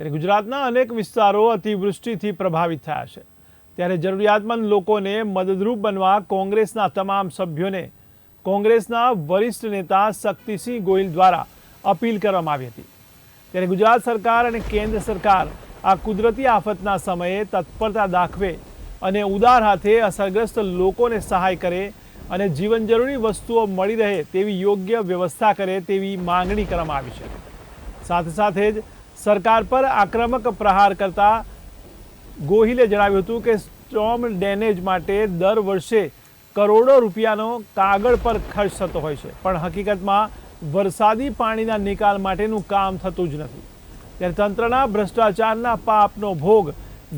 ત્યારે ગુજરાતના અનેક વિસ્તારો અતિવૃષ્ટિથી પ્રભાવિત થયા છે. ત્યારે જરૂરિયાતમંદ લોકોને મદદરૂપ બનવા કોંગ્રેસના તમામ સભ્યોને કોંગ્રેસના વરિષ્ઠ નેતા શક્તિસિંહ ગોહિલ દ્વારા અપીલ કરવામાં આવી હતી. ત્યારે ગુજરાત સરકાર અને કેન્દ્ર સરકાર આ કુદરતી આફતના સમયે તત્પરતા દાખવે અને ઉદાર હાથે અસરગ્રસ્ત લોકોને સહાય કરે અને જીવન જરૂરી વસ્તુઓ મળી રહે તેવી યોગ્ય વ્યવસ્થા કરે તેવી માંગણી કરવામાં આવી છે. સાથે સાથે જ સરકાર પર આક્રમક પ્રહાર કરતા ગોહિલે જણાવ્યું હતું કે સ્ટોમ ડેમેજ માટે દર વર્ષે કરોડો રૂપિયાનો કાગળ પર ખર્ચ થતો હોય છે. પણ હકીકતમાં વરસાદી પાણીના નિકાલ માટેનું કામ થતું જ નથી. ત્યારે તંત્રના ભ્રષ્ટાચારના પાપનો ભોગ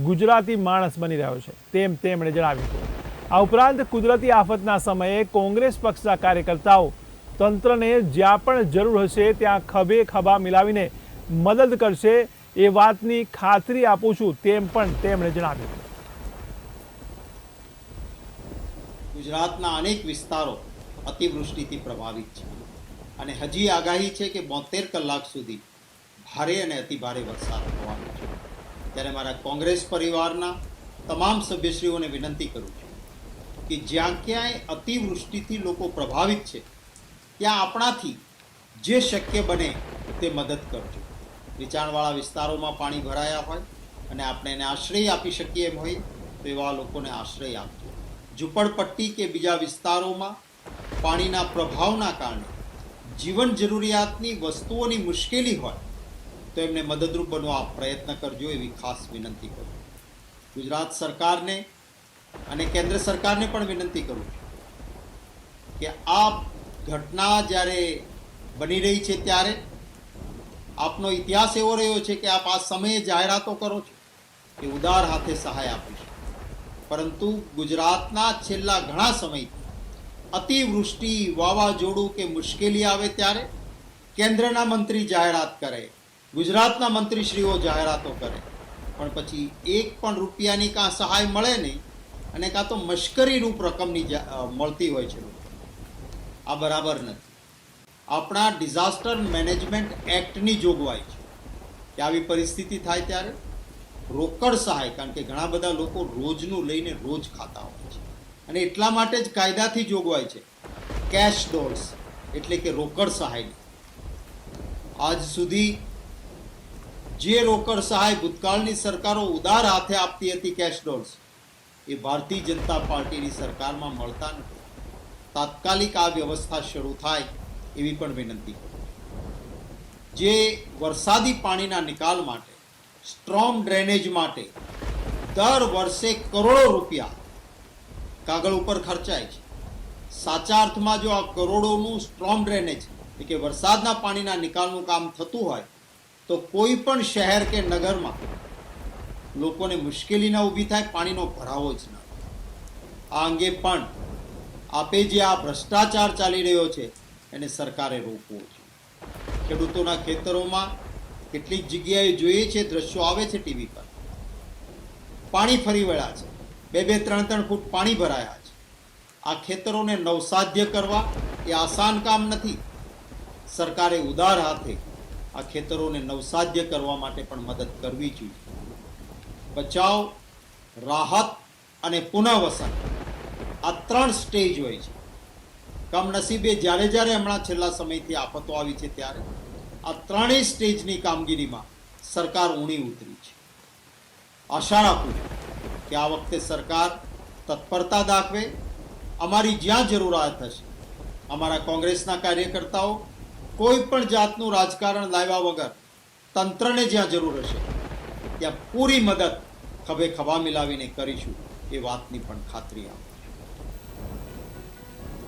ગુજરાતી માણસ બની રહ્યો છે, તેમ તેમણે જણાવ્યું હતું. આ ઉપરાંત કુદરતી આફતના સમયે કોંગ્રેસ પક્ષના કાર્યકર્તાઓ તંત્રને જ્યાં પણ જરૂર હશે ત્યાં ખભે ખભા મિલાવીને મદદ કરશે એ વાતની ખાતરી આપું છું તેમ પણ તેમણે જણાવ્યું. ગુજરાતના અનેક વિસ્તારો અતિવૃષ્ટિથી પ્રભાવિત છે અને હજી આગાહી છે કે બોતેર કલાક સુધી ભારે અને અતિભારે વરસાદ થવાનો છે. ત્યારે મારા કોંગ્રેસ પરિવારના તમામ સભ્યશ્રીઓને વિનંતી કરું છું કે જ્યાં ક્યાંય અતિવૃષ્ટિથી લોકો પ્રભાવિત છે, ત્યાં આપણાથી જે શક્ય બને તે મદદ કરજો. નીચાણવાળા વિસ્તારોમાં પાણી ભરાયા હોય અને આપણે એને આશ્રય આપી શકીએ એમ હોય, તો એવા લોકોને આશ્રય આપજો. ઝૂંપડપટ્ટી કે બીજા વિસ્તારોમાં પાણીના પ્રભાવના કારણે જીવન જરૂરિયાતની વસ્તુઓની મુશ્કેલી હોય, તો એમને મદદરૂપ બનવા પ્રયત્ન કરજો એવી ખાસ વિનંતી કરું ગુજરાત સરકારને અને કેન્દ્ર સરકારને પણ વિનંતી કરું છું કે આ ઘટના જ્યારે બની રહી છે ત્યારે આપનો ઇતિહાસ એવો રહ્યો છે કે આપ આ સમયે જાહેરાતો કરો છો એ ઉદાર હાથે સહાય આપીશું પરંતુ ગુજરાતના છેલ્લા ઘણા સમયથી અતિવૃષ્ટિ, વાવાઝોડું કે મુશ્કેલી આવે ત્યારે કેન્દ્રના મંત્રી જાહેરાત કરે, ગુજરાતના મંત્રીશ્રીઓ જાહેરાતો કરે. પણ પછી એક પણ રૂપિયાની કાં સહાય મળે નહીં અને કાં તો મશ્કરીરૂપ રકમની મળતી હોય છે. આ બરાબર નથી. આપણા ડિઝાસ્ટર મેનેજમેન્ટ એક્ટની જોગવાઈ છે. કે આવી પરિસ્થિતિ થાય ત્યારે રોકડ સહાય, કારણ કે ઘણા બધા લોકો રોજનું લઈને રોજ ખાતા હોય છે. અને એટલા માટે જ કાયદાથી જોગવાઈ છે. કેશ ડોલ્સ, એટલે કે રોકડ સહાયની આજ સુધી જે રોકડ સહાય ભૂતકાળની સરકારો ઉદાર હાથે આપતી હતી કેશ ડોલ્સ, એ ભારતીય જનતા પાર્ટીની સરકારમાં મળતા નથી. તાત્કાલિક આ વ્યવસ્થા શરૂ થાય એવી પણ વિનંતી જે વરસાદી પાણીના નિકાલ માટે સ્ટ્રોમ ડ્રેનેજ માટે દર વર્ષે કરોડો રૂપિયા કાગળ ઉપર ખર્ચાય છે. સાચા અર્થમાં જો આ કરોડોનું સ્ટ્રોમ ડ્રેનેજ એટલે કે વરસાદના પાણીના નિકાલનું કામ થતું હોય, તો કોઈ પણ શહેર કે નગરમાં લોકોને મુશ્કેલી ન ઊભી થાય, પાણીનો ભરાવો જ ન આ અંગે પણ આપે જે આ ભ્રષ્ટાચાર ચાલી રહ્યો છે એને સરકારે રોકવો જોઈએ ખેડૂતોના ખેતરોમાં કેટલીક જગ્યાએ જોઈએ છે, દ્રશ્યો આવે છે ટીવી પર. પાણી ફરી વળ્યા છે. બે બે, ત્રણ ત્રણ ફૂટ પાણી ભરાયા છે. આ ખેતરોને નવસાધ્ય કરવા એ આસાન કામ નથી. સરકારે ઉદાર હાથે આ ખેતરોને નવસાધ્ય કરવા માટે પણ મદદ કરવી જોઈએ. બચાવ, રાહત અને પુનઃવસન આ ત્રણ સ્ટેજ હોય છે. કમનસીબે જ્યારે જ્યારે હમણાં છેલ્લા સમયથી આફતો આવી છે ત્યારે આ ત્રણેય સ્ટેજની કામગીરીમાં સરકાર ઊણી ઉતરી છે. આશા રાખું કે આ વખતે સરકાર તત્પરતા દાખવે, અમારી જ્યાં જરૂરિયાત હશે, અમારા કોંગ્રેસના કાર્યકર્તાઓ કોઈ પણ જાતનું રાજકારણ લાવ્યા વગર તંત્રને જ્યાં જરૂર હશે, ત્યાં પૂરી મદદ ખભે ખભા મિલાવીને કરીશું એ વાતની પણ ખાતરી આપો.